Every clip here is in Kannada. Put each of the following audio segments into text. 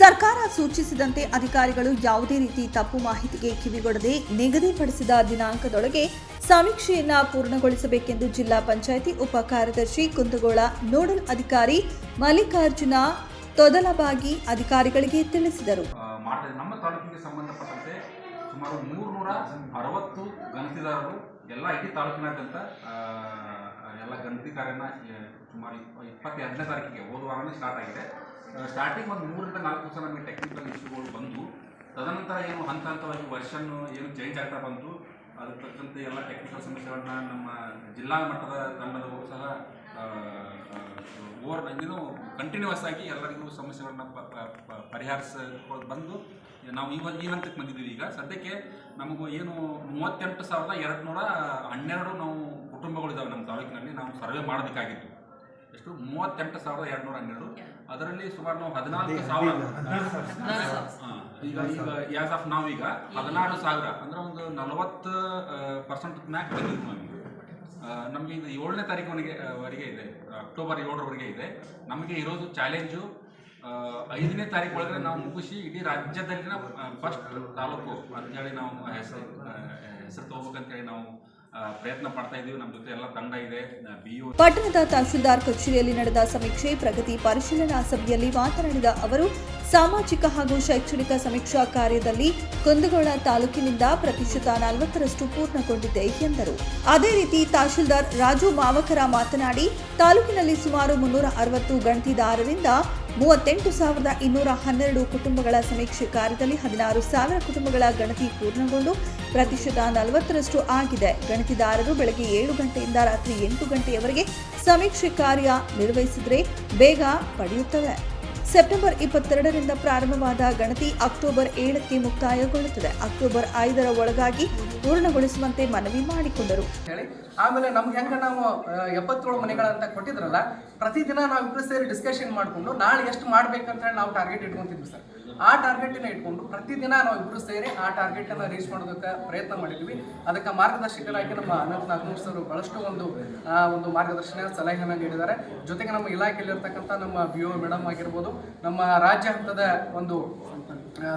ಸರ್ಕಾರ ಸೂಚಿಸಿದಂತೆ ಅಧಿಕಾರಿಗಳು ಯಾವುದೇ ರೀತಿ ತಪ್ಪು ಮಾಹಿತಿಗೆ ಕಿವಿಗೊಡದೆ ನಿಗದಿಪಡಿಸಿದ ದಿನಾಂಕದೊಳಗೆ ಸಮೀಕ್ಷೆಯನ್ನ ಪೂರ್ಣಗೊಳಿಸಬೇಕೆಂದು ಜಿಲ್ಲಾ ಪಂಚಾಯಿತಿ ಉಪ ಕಾರ್ಯದರ್ಶಿ ಕುಂದಗೋಳ ನೋಡಲ್ ಅಧಿಕಾರಿ ಮಲ್ಲಿಕಾರ್ಜುನ ತೊದಲಬಾಗಿ ಅಧಿಕಾರಿಗಳಿಗೆ ತಿಳಿಸಿದರು. ನಮ್ಮ ತಾಲೂಕಿಗೆ ಸಂಬಂಧಪಟ್ಟಂತೆ ಸುಮಾರು ಮೂರ್ನೂರ ಅರವತ್ತು ಗಣತಿದಾರರು ಎಲ್ಲ ಇಡೀ ತಾಲೂಕಿನಾದ್ಯಂತ ಎಲ್ಲ ಗಣತಿ ಕಾರ್ಯನ ಸುಮಾರು ಇಪ್ಪ- ಇಪ್ಪತ್ತೆರಡನೇ ತಾರೀಕಿಗೆ ಹೋದ ವಾರನೇ ಸ್ಟಾರ್ಟ್ ಆಗಿದೆ ಸ್ಟಾರ್ಟಿಂಗ್ ಒಂದು ಮೂರರಿಂದ ನಾಲ್ಕು ದಿವಸ ನಮಗೆ ಟೆಕ್ನಿಕಲ್ ಇಶ್ಯೂಗಳು ಬಂದು, ತದನಂತರ ಏನು ಹಂತ ಹಂತವಾಗಿ ವರ್ಷನ್ನು ಏನು ಚೇಂಜ್ ಆಗ್ತಾ ಬಂತು ಅದಕ್ಕೆ ತಕ್ಕಂತೆ ಎಲ್ಲ ಟೆಕ್ನಿಕಲ್ ಸಮಸ್ಯೆಗಳನ್ನ ನಮ್ಮ ಜಿಲ್ಲಾ ಮಟ್ಟದ ತಂಡದವರು ಸಹ ಓವರ್ ಏನು ಕಂಟಿನ್ಯೂಸ್ ಆಗಿ ಎಲ್ಲರಿಗೂ ಸಮಸ್ಯೆಗಳನ್ನ ಪರಿಹರಿಸ್ಕೊಂಡು ಬಂದು, ನಾವು ಇವಾಗ ಈ ಹಂತಕ್ಕೆ ಬಂದಿದ್ದೀವಿ ಈಗ. ಸದ್ಯಕ್ಕೆ ನಮಗೂ ಏನು ಮೂವತ್ತೆಂಟು ಸಾವಿರದ ಎರಡು ನೂರ ಹನ್ನೆರಡು ನಾವು ಕುಟುಂಬಗಳಿದ್ದಾವೆ ನಮ್ಮ ತಾಲೂಕಿನಲ್ಲಿ, ನಾವು ಸರ್ವೆ ಮಾಡಬೇಕಾಗಿತ್ತು ಎಷ್ಟು ಮೂವತ್ತೆಂಟು ಸಾವಿರದ ಎರಡು ನೂರ ಹನ್ನೆರಡು ಅದರಲ್ಲಿ ಸುಮಾರು ನಾವು ಹದಿನಾಲ್ಕು ಸಾವಿರ. ಈಗ ಈಗ ಯಾಸ್ ಆಫ್ ನಾವು ಈಗ ಹದಿನಾರು ಸಾವಿರ. ಅಂದ್ರೆ ಒಂದು ನಲವತ್ತು ಪರ್ಸೆಂಟ್ ಮ್ಯಾಕ್ ಬಂದಿದ್ದು ನಮಗೆ. ನಮಗೆ ಇದು ಏಳನೇ ತಾರೀಕುವರೆಗೆ ವರೆಗೆ ಇದೆ. ಅಕ್ಟೋಬರ್ ಏಳರವರೆಗೆ ಇದೆ. ನಮಗೆ ಇರೋದು ಚಾಲೆಂಜು ಐದನೇ ತಾರೀಕು ಒಳಗಡೆ ನಾವು ಮುಗಿಸಿ ಇಡೀ ರಾಜ್ಯದಲ್ಲಿನ ಫಸ್ಟ್ ತಾಲೂಕು ಅಂತೇಳಿ ನಾವು ಹೆಸರು ಹೆಸರು ತಗೋಬೇಕಂತೇಳಿ ನಾವು ಪ್ರಯತ್ನ ಪಡ್ತಾ ನಮ್ಮ ಜೊತೆ ಎಲ್ಲ ತಂಡ ಇದೆ. ಪಟ್ಟಣದ ತಹಸೀಲ್ದಾರ್ ಕಚೇರಿಯಲ್ಲಿ ನಡೆದ ಸಮೀಕ್ಷೆ, ಪ್ರಗತಿ ಪರಿಶೀಲನಾ ಸಭೆಯಲ್ಲಿ ಮಾತನಾಡಿದ ಅವರು, ಸಾಮಾಜಿಕ ಹಾಗೂ ಶೈಕ್ಷಣಿಕ ಸಮೀಕ್ಷಾ ಕಾರ್ಯದಲ್ಲಿ ಕುಂದಗೋಳ ತಾಲೂಕಿನಿಂದ ಪ್ರತಿಶತ ನಲವತ್ತರಷ್ಟು ಪೂರ್ಣಗೊಂಡಿದೆ ಎಂದರು. ಅದೇ ರೀತಿ ತಹಶೀಲ್ದಾರ್ ರಾಜು ಮಾವಕರ ಮಾತನಾಡಿ, ತಾಲೂಕಿನಲ್ಲಿ ಸುಮಾರು ಮುನ್ನೂರ ಅರವತ್ತು ಗಣತಿದಾರರಿಂದ ಮೂವತ್ತೆಂಟು ಸಾವಿರದ ಇನ್ನೂರ ಹನ್ನೆರಡು ಕುಟುಂಬಗಳ ಸಮೀಕ್ಷೆ ಕಾರ್ಯದಲ್ಲಿ ಹದಿನಾರು ಸಾವಿರ ಕುಟುಂಬಗಳ ಗಣತಿ ಪೂರ್ಣಗೊಂಡು ಪ್ರತಿಶತ ನಲವತ್ತರಷ್ಟು ಆಗಿದೆ. ಗಣತಿದಾರರು ಬೆಳಗ್ಗೆ ಏಳು ಗಂಟೆಯಿಂದ ರಾತ್ರಿ ಎಂಟು ಗಂಟೆಯವರೆಗೆ ಸಮೀಕ್ಷೆ ಕಾರ್ಯ ನಿರ್ವಹಿಸಿದರೆ ಬೇಗ ಪಡೆಯುತ್ತವೆ. ಸೆಪ್ಟೆಂಬರ್ ಇಪ್ಪತ್ತೆರಡರಿಂದ ಪ್ರಾರಂಭವಾದ ಗಣತಿ ಅಕ್ಟೋಬರ್ ಏಳಕ್ಕೆ ಮುಕ್ತಾಯಗೊಳ್ಳುತ್ತದೆ. ಅಕ್ಟೋಬರ್ ಐದರ ಒಳಗಾಗಿ ಪೂರ್ಣಗೊಳಿಸುವಂತೆ ಮನವಿ ಮಾಡಿಕೊಂಡರು. ಹೇಳಿ. ಆಮೇಲೆ ನಮ್ಗೆ ಹೆಂಗ ನಾವು ಎಪ್ಪತ್ತೇಳು ಮನೆಗಳಂತ ಕೊಟ್ಟಿದ್ರಲ್ಲ, ಪ್ರತಿದಿನ ನಾವು ಇಬ್ಬರು ಸೇರಿ ಡಿಸ್ಕಷನ್ ಮಾಡಿಕೊಂಡು ನಾಳೆ ಎಷ್ಟು ಮಾಡ್ಬೇಕಂತ ಹೇಳಿ ನಾವು ಟಾರ್ಗೆಟ್ ಇಟ್ಕೊಂತಿದ್ವಿ ಸರ್. ಆ ಟಾರ್ಗೆಟಿನ ಇಟ್ಕೊಂಡು ಪ್ರತಿದಿನ ನಾವು ಇಬ್ಬರು ಸೇರಿ ಆ ಟಾರ್ಗೆಟನ್ನು ರೀಚ್ ಮಾಡೋದಕ್ಕೆ ಪ್ರಯತ್ನ ಮಾಡಿದ್ವಿ. ಅದಕ್ಕೆ ಮಾರ್ಗದರ್ಶಕರಾಗಿ ನಮ್ಮ ಅನಂತ್ ನಾಗಮೂರ್ ಸರ್ ಬಹಳಷ್ಟು ಒಂದು ಒಂದು ಮಾರ್ಗದರ್ಶನ ಸಲಹೆಯನ್ನು ನೀಡಿದ್ದಾರೆ. ಜೊತೆಗೆ ನಮ್ಮ ಇಲಾಖೆಯಲ್ಲಿರ್ತಕ್ಕಂಥ ನಮ್ಮ ಬಿ ಒ ಮೇಡಮ್ ಆಗಿರ್ಬೋದು ನಮ್ಮ ರಾಜ್ಯ ಹಂತದ ಒಂದು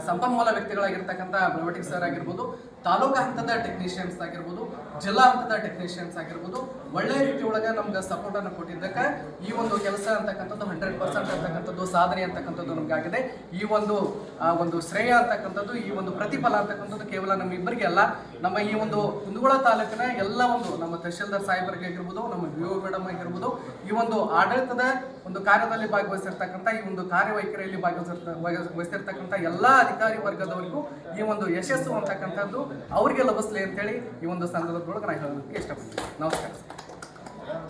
ಸಂಪನ್ಮೂಲ ವ್ಯಕ್ತಿಗಳಾಗಿರ್ತಕ್ಕಂಥ ಬ್ಲವಟಿಕ್ ಸರ್ ಆಗಿರ್ಬೋದು, ತಾಲೂಕಾ ಹಂತದ ಟೆಕ್ನಿಷಿಯನ್ಸ್ ಆಗಿರ್ಬೋದು, ಜಿಲ್ಲಾ ಹಂತದ ಟೆಕ್ನಿಷಿಯನ್ಸ್ ಆಗಿರ್ಬೋದು, ಒಳ್ಳೆ ರೀತಿ ಒಳಗೆ ನಮ್ಗೆ ಸಪೋರ್ಟ್ ಅನ್ನು ಕೊಟ್ಟಿದ್ದಕ್ಕೆ ಈ ಒಂದು ಕೆಲಸ ಅಂತಕ್ಕಂಥದ್ದು ಹಂಡ್ರೆಡ್ ಪರ್ಸೆಂಟ್ ಅಂತಕ್ಕಂಥದ್ದು, ಸಾಧನೆ ಅಂತಕ್ಕಂಥದ್ದು ನಮಗಾಗಿದೆ. ಈ ಒಂದು ಒಂದು ಶ್ರೇಯ ಅಂತಕ್ಕಂಥದ್ದು, ಈ ಒಂದು ಪ್ರತಿಫಲ ಅಂತಕ್ಕಂಥದ್ದು ಕೇವಲ ನಮ್ಮ ಇಬ್ಬರಿಗೆ ಅಲ್ಲ. ನಮ್ಮ ಈ ಒಂದು ಕುಂದಗೋಳ ತಾಲೂಕಿನ ಎಲ್ಲ ಒಂದು ನಮ್ಮ ತಹಶೀಲ್ದಾರ್ ಸಾಹೇಬರಿಗೆ ಆಗಿರ್ಬೋದು, ನಮ್ಮ ವಿ ಮೇಡಮ್ ಆಗಿರ್ಬೋದು, ಈ ಒಂದು ಆಡಳಿತದ ಒಂದು ಕಾರ್ಯದಲ್ಲಿ ಭಾಗವಹಿಸಿರ್ತಕ್ಕಂಥ ಈ ಒಂದು ಕಾರ್ಯವೈಖರಿಯಲ್ಲಿ ಭಾಗವಹಿಸಿರ್ತ ಭಾಗವಹಿಸ್- ವಹಿಸಿರ್ತಕ್ಕಂಥ ಎಲ್ಲ ಅಧಿಕಾರಿ ವರ್ಗದವರಿಗೂ ಈ ಒಂದು ಯಶಸ್ಸು ಅಂತಕ್ಕಂಥದ್ದು ಅವರಿಗೆ ಅಂತ ಅಂತೇಳಿ ಈ ಒಂದು ಸಂದರ್ಭದೊಳಗೆ ನಾನು ಹೇಳೋದಕ್ಕೆ ಇಷ್ಟಪಡ್ತೀನಿ. ನಮಸ್ಕಾರ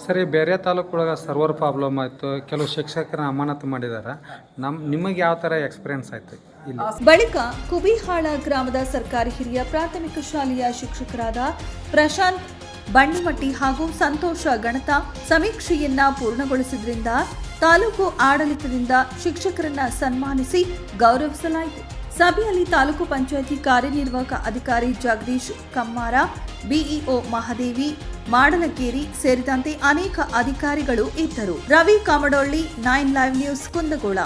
ಸರಿ. ಬೇರೆ ತಾಲೂಕೊಳಗೆ ಸರ್ವರ್ ಪ್ರಾಬ್ಲಮ್ ಆಯಿತು ಕೆಲವು ಶಿಕ್ಷಕರ ಅಮಾನತು ಮಾಡಿದ್ದಾರೆ ನಮ್ಮ ನಿಮಗೆ ಯಾವ ಥರ ಎಕ್ಸ್ಪೀರಿಯನ್ಸ್ ಆಯ್ತು ಇಲ್ಲಿ? ಬಳಿಕ ಕುಬಿಹಾಳ ಗ್ರಾಮದ ಸರ್ಕಾರಿ ಹಿರಿಯ ಪ್ರಾಥಮಿಕ ಶಾಲೆಯ ಶಿಕ್ಷಕರಾದ ಪ್ರಶಾಂತ್ ಬಂಡಿಮಟ್ಟಿ ಹಾಗೂ ಸಂತೋಷ ಗಣತ ಸಮೀಕ್ಷೆಯನ್ನ ಪೂರ್ಣಗೊಳಿಸಿದ್ರಿಂದ ತಾಲೂಕು ಆಡಳಿತದಿಂದ ಶಿಕ್ಷಕರನ್ನ ಸನ್ಮಾನಿಸಿ ಗೌರವಿಸಲಾಯಿತು. ಸಭೆಯಲ್ಲಿ ತಾಲೂಕು ಪಂಚಾಯಿತಿ ಕಾರ್ಯನಿರ್ವಾಹಕ ಅಧಿಕಾರಿ ಜಗದೀಶ್ ಕಮ್ಮಾರ, ಬಿಇಒ ಮಹಾದೇವಿ, ಮಾಡಲಕೇರಿ ಸೇರಿದಂತೆ ಅನೇಕ ಅಧಿಕಾರಿಗಳು ಇದ್ದರು. Ravi Kamadolli, nine live news Kundagol.